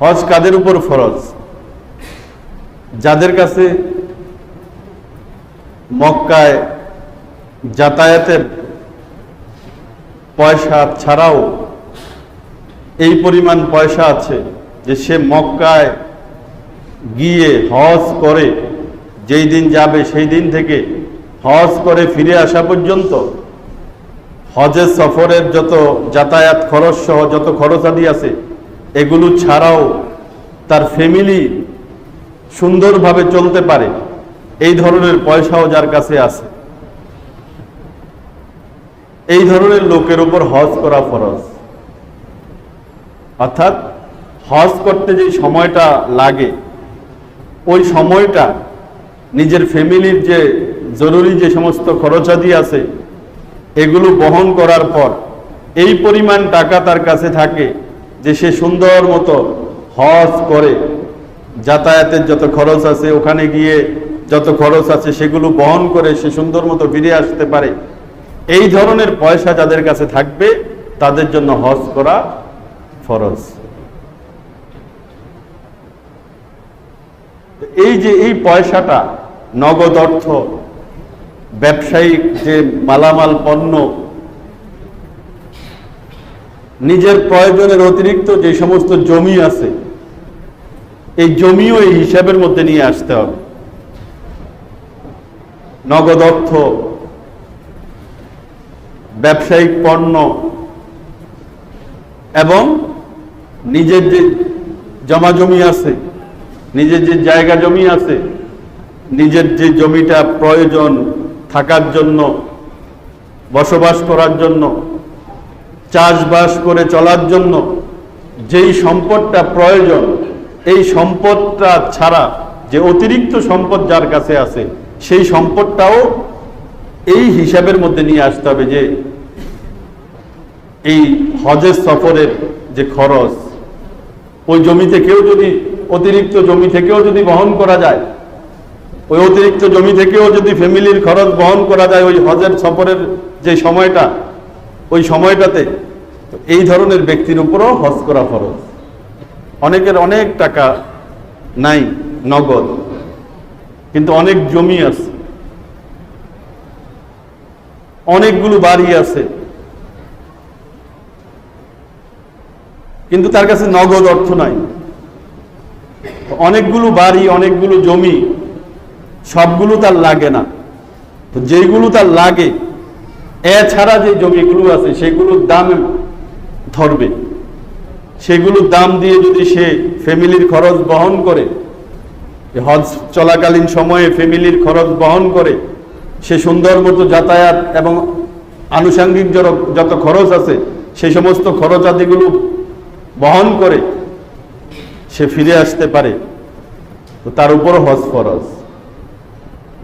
হজ কাদের উপর ফরজ? যাদের কাছে মক্কায় যাতায়াতের পয়সা ছাড়াও এই পরিমাণ পয়সা আছে যে সে মক্কায় গিয়ে হজ করে, যেই দিন যাবে সেই দিন থেকে হজ করে ফিরে আসা পর্যন্ত হজের সফরের যত যাতায়াত খরচ সহ যত খরচাদি আছে এগুলো ছাড়াও তার ফ্যামিলি সুন্দরভাবে চলতে পারে। এই ধরনের পয়সাও যার কাছে আছে। এই ধরনের লোকের উপর হজ করা ফরজ। অর্থাৎ হজ করতে যে সময়টা লাগে, ওই সময়টা নিজের ফ্যামিলির যে জরুরি যে সমস্ত খরচাদি আছে, এগুলো বহন করার পর এই পরিমাণ টাকা তার কাছে থাকে যে সে সুন্দর মতো হজ করে, যাতায়াতের যত খরচ আছে, ওখানে গিয়ে যত খরচ আছে, সেগুলো বহন করে সে সুন্দর মতো ফিরে আসতে পারে। এই ধরনের পয়সা যাদের কাছে থাকবে, তাদের জন্য হজ করা ফরজ। এই যে এই পয়সাটা, নগদ অর্থ, ব্যবসায়িক যে মালামাল পণ্য নিজের প্রয়োজনের অতিরিক্ত যে সমস্ত জমি আছে, এই জমিও এই হিসাবের মধ্যে নিয়ে আসতে হবে। নগদ অর্থ, ব্যবসায়িক পণ্য, এবং নিজের যে জমা জমি আছে, নিজের যে জায়গা জমি আছে, নিজের যে জমিটা প্রয়োজন থাকার জন্য, বসবাস করার জন্য চাষবাস করে চলার জন্য যেই সম্পদটা প্রয়োজন, এই সম্পদটা ছাড়া যে অতিরিক্ত সম্পদ যার কাছে আছে, সেই সম্পদটাও এই হিসাবের মধ্যে নিয়ে আসতে হবে যে এই হজের সফরের যে খরচ, ওই জমি থেকেও যদি অতিরিক্ত জমি থেকেও যদি বহন করা যায়, ওই অতিরিক্ত জমি থেকেও যদি ফ্যামিলির খরচ বহন করা যায়, ওই হজের সফরের যে সময়টা ওই সময়টাতে এই ধরনের ব্যক্তির উপরও হজ করা ফরজ। অনেকের অনেক টাকা নাই, নগদ। কিন্তু অনেক জমি আছে। অনেকগুলো বাড়ি আছে। কিন্তু তার কাছে নগদ অর্থ নাই। অনেকগুলো বাড়ি, অনেকগুলো জমি, সবগুলো তার লাগে না। তো যেগুলো তার লাগে এছাড়া যে জমিগুলো আছে সেগুলোর দাম ধরবে। সেগুলোর দাম দিয়ে যদি সে ফ্যামিলির খরচ বহন করে হজ চলাকালীন সময়ে ফ্যামিলির খরচ বহন করে, সে সুন্দর মতো যাতায়াত এবং আনুষাঙ্গিক যত- খরচ আছে সেই সমস্ত খরচাদিগুলো বহন করে সে ফিরে আসতে পারে। তো তার উপরও হজ ফরজ।